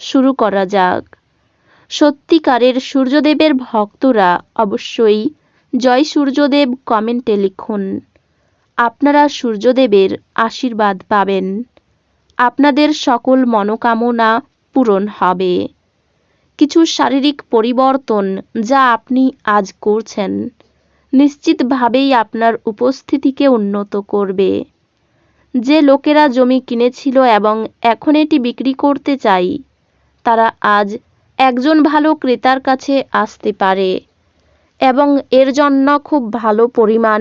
শুরু করা যাক। সত্যিকারের সূর্যদেবের ভক্তরা অবশ্যই জয় সূর্যদেব কমেন্টে লিখুন, আপনারা সূর্যদেবের আশীর্বাদ পাবেন। আপনাদের সকল মনোকামনা পূরণ হবে। কিছু শারীরিক পরিবর্তন যা আপনি আজ করছেন, নিশ্চিতভাবেই আপনার উপস্থিতিকে উন্নত করবে। যে লোকেরা জমি কিনেছিল এবং এখন এটি বিক্রি করতে চাই তারা আজ একজন ভালো ক্রেতার কাছে আসতে পারে এবং এর জন্য খুব ভালো পরিমাণ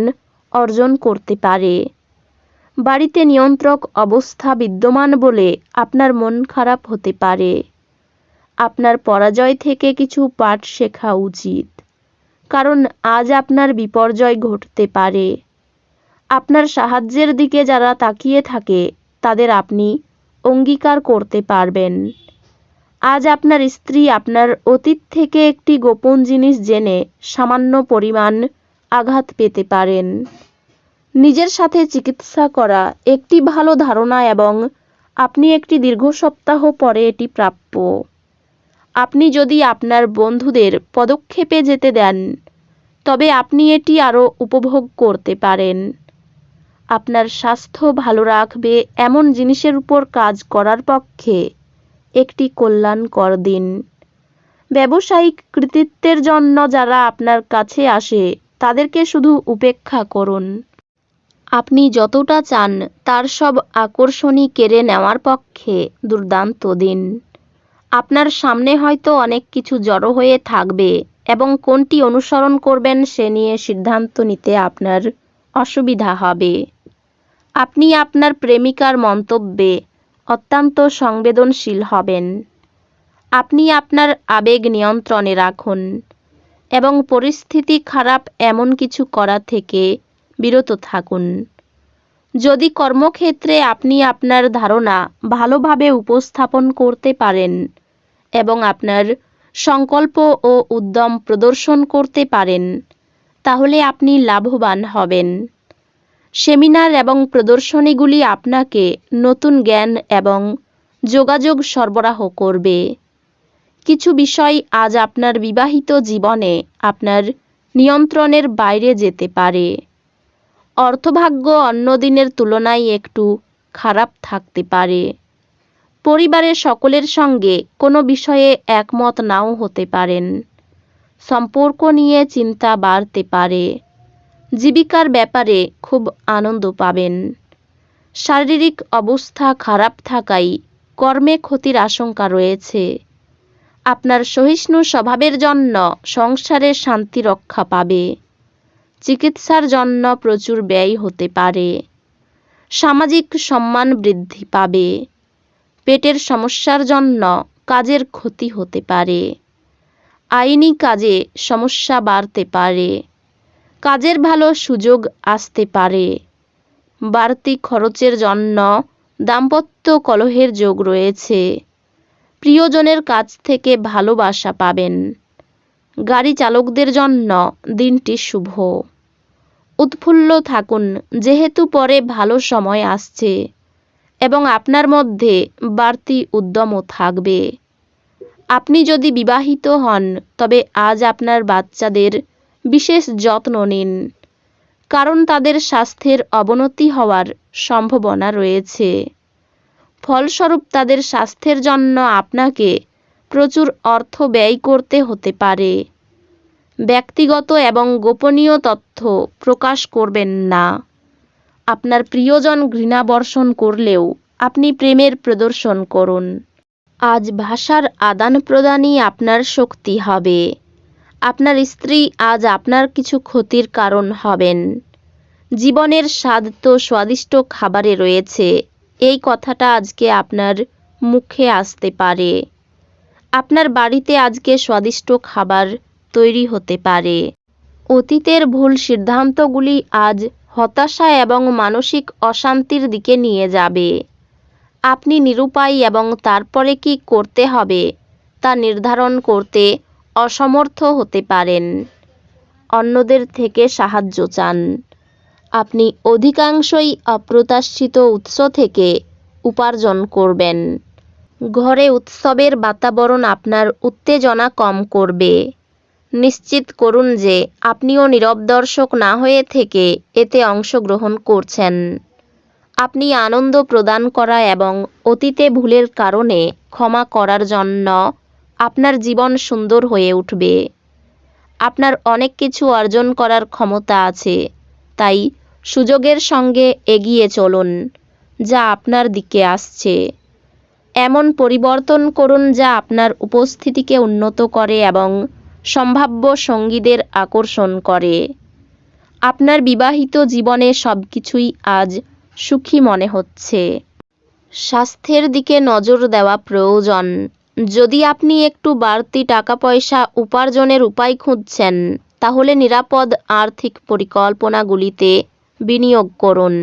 অর্জন করতে পারে। বাড়িতে নিয়ন্ত্রক অবস্থা বিদ্যমান বলে আপনার মন খারাপ হতে পারে। আপনার পরাজয় থেকে কিছু পাঠ শেখা উচিত, কারণ আজ আপনার বিপর্যয় ঘটতে পারে। আপনার সাহায্যের দিকে যারা তাকিয়ে থাকে, তাদের আপনি অঙ্গীকার করতে পারবেন। আজ আপনার স্ত্রী আপনার অতীত থেকে একটি গোপন জিনিস জেনে সামান্য পরিমাণ আঘাত পেতে পারেন। নিজের সাথে চিকিৎসা করা একটি ভালো ধারণা এবং আপনি একটি দীর্ঘ সপ্তাহ পরে এটি প্রাপ্য। আপনি যদি আপনার বন্ধুদের পদক্ষেপে যেতে দেন, তবে আপনি এটি আরও উপভোগ করতে পারেন। আপনার স্বাস্থ্য ভালো রাখবে এমন জিনিসের উপর কাজ করার পক্ষে। একটি কল্যাণকর দিন। ব্যবসায়িক কৃতিত্বের জন্য যারা আপনার কাছে আসে, তাদেরকে শুধু উপেক্ষা করুন। আপনি যতটা চান, তার সব আকর্ষণই কেড়ে নেওয়ার পক্ষে দুর্দান্ত দিন। আপনার সামনে হয়তো অনেক কিছু জড়ো হয়ে থাকবে এবং কোনটি অনুসরণ করবেন সে নিয়ে সিদ্ধান্ত নিতে আপনার অসুবিধা হবে। আপনি আপনার প্রেমিকার মন্তব্যে অত্যন্ত সংবেদনশীল হবেন। আপনি আপনার আবেগ নিয়ন্ত্রণে রাখুন এবং পরিস্থিতি খারাপ এমন কিছু করা থেকে বিরত থাকুন। যদি কর্মক্ষেত্রে আপনি আপনার ধারণা ভালোভাবে উপস্থাপন করতে পারেন এবং আপনার সংকল্প ও উদ্যম প্রদর্শন করতে পারেন, তাহলে আপনি লাভবান হবেন। সেমিনার এবং প্রদর্শনীগুলি আপনাকে নতুন জ্ঞান এবং যোগাযোগ সরবরাহ করবে। কিছু বিষয় আজ আপনার বিবাহিত জীবনে আপনার নিয়ন্ত্রণের বাইরে যেতে পারে। অর্থভাগ্য অন্য দিনের তুলনায় একটু খারাপ থাকতে পারে। পরিবারের সকলের সঙ্গে কোনো বিষয়ে একমত নাও হতে পারেন। সম্পর্ক নিয়ে চিন্তা বাড়তে পারে। জীবিকার ব্যাপারে খুব আনন্দ পাবেন। শারীরিক অবস্থা খারাপ থাকায় কর্মে ক্ষতির আশঙ্কা রয়েছে। আপনার সহিষ্ণু স্বভাবের জন্য সংসারে শান্তি রক্ষা পাবে। চিকিৎসার জন্য প্রচুর ব্যয় হতে পারে। সামাজিক সম্মান বৃদ্ধি পাবে। পেটের সমস্যার জন্য কাজের ক্ষতি হতে পারে। আইনি কাজে সমস্যা বাড়তে পারে। কাজের ভালো সুযোগ আসতে পারে। বাড়তি খরচের জন্য দাম্পত্য কলহের যোগ রয়েছে। প্রিয়জনের কাছ থেকে ভালোবাসা পাবেন। গাড়ি চালকদের জন্য দিনটি শুভ। উৎফুল্ল থাকুন, যেহেতু পরে ভালো সময় আসছে এবং আপনার মধ্যে বাড়তি উদ্যমও থাকবে। আপনি যদি বিবাহিত হন, তবে আজ আপনার বাচ্চাদের বিশেষ যত্ন নিন, কারণ তাদের স্বাস্থ্যের অবনতি হওয়ার সম্ভাবনা রয়েছে। ফলস্বরূপ তাদের স্বাস্থ্যের জন্য আপনাকে প্রচুর অর্থ ব্যয় করতে হতে পারে। ব্যক্তিগত এবং গোপনীয় তথ্য প্রকাশ করবেন না। আপনার প্রিয়জন ঘৃণা বর্ষণ করলেও আপনি প্রেমের প্রদর্শন করুন। আজ ভাষার আদান প্রদানই আপনার শক্তি হবে। আপনার স্ত্রী আজ আপনার কিছু ক্ষতির কারণ হবেন। জীবনের স্বাদ তো স্বাদিষ্ট খাবারে রয়েছে। এই কথাটা আজকে আপনার মুখে আসতে পারে। আপনার বাড়িতে আজকে স্বাদিষ্ট খাবার তৈরি হতে পারে। অতীতের ভুল সিদ্ধান্তগুলি আজ হতাশা এবং মানসিক অশান্তির দিকে নিয়ে যাবে। আপনি নিরুপায় এবং তারপরে কি করতে হবে তা নির্ধারণ করতে অসমর্থ হতে পারেন। অন্যদের থেকে সাহায্য চান। আপনি অধিকাংশই অপ্রত্যাশিত উৎস থেকে উপার্জন করবেন। ঘরে উৎসবের বাতাবরণ আপনার উত্তেজনা কম করবে। নিশ্চিত করুন যে আপনিও নীরব দর্শক না হয়ে থেকে এতে অংশগ্রহণ করছেন। আপনি আনন্দ প্রদান করা এবং অতীতে ভুলের কারণে ক্ষমা করার জন্য আপনার জীবন সুন্দর হয়ে উঠবে। আপনার অনেক কিছু অর্জন করার ক্ষমতা আছে, তাই সুযোগের সঙ্গে এগিয়ে চলুন, যা আপনার দিকে আসছে। এমন পরিবর্তন করুন যা আপনার উপস্থিতিকে উন্নত করে এবং সম্ভাব্য সঙ্গীদের আকর্ষণ করে। আপনার বিবাহিত জীবনে সব কিছুই আজ সুখী মনে হচ্ছে। স্বাস্থ্যের দিকে নজর দেওয়া প্রয়োজন। যদি আপনি একটু বাড়তি টাকা পয়সা উপার্জনের উপায় খুঁজছেন, তাহলে নিরাপদ আর্থিক পরিকল্পনাগুলিতে বিনিয়োগ করুন।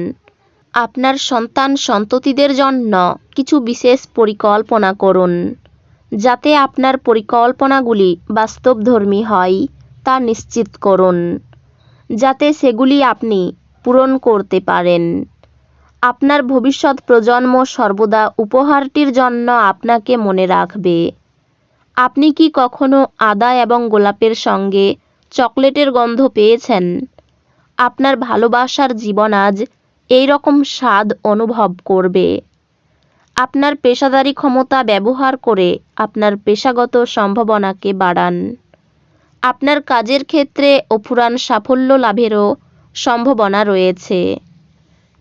আপনার সন্তান সন্ততিদের জন্য কিছু বিশেষ পরিকল্পনা করুন, যাতে আপনার পরিকল্পনাগুলি বাস্তবধর্মী হয় তা নিশ্চিত করুন, যাতে সেগুলি আপনি পূরণ করতে পারেন। আপনার ভবিষ্যৎ প্রজন্ম সর্বদা উপহারটির জন্য আপনাকে মনে রাখবে। আপনি কি কখনো আদা এবং গোলাপের সঙ্গে চকলেটের গন্ধ পেয়েছেন? আপনার ভালোবাসার জীবন আজ এই রকম স্বাদ অনুভব করবে। আপনার পেশাদারি ক্ষমতা ব্যবহার করে আপনার পেশাগত সম্ভাবনাকে বাড়ান। আপনার কাজের ক্ষেত্রে অফুরান সাফল্য লাভেরও সম্ভাবনা রয়েছে।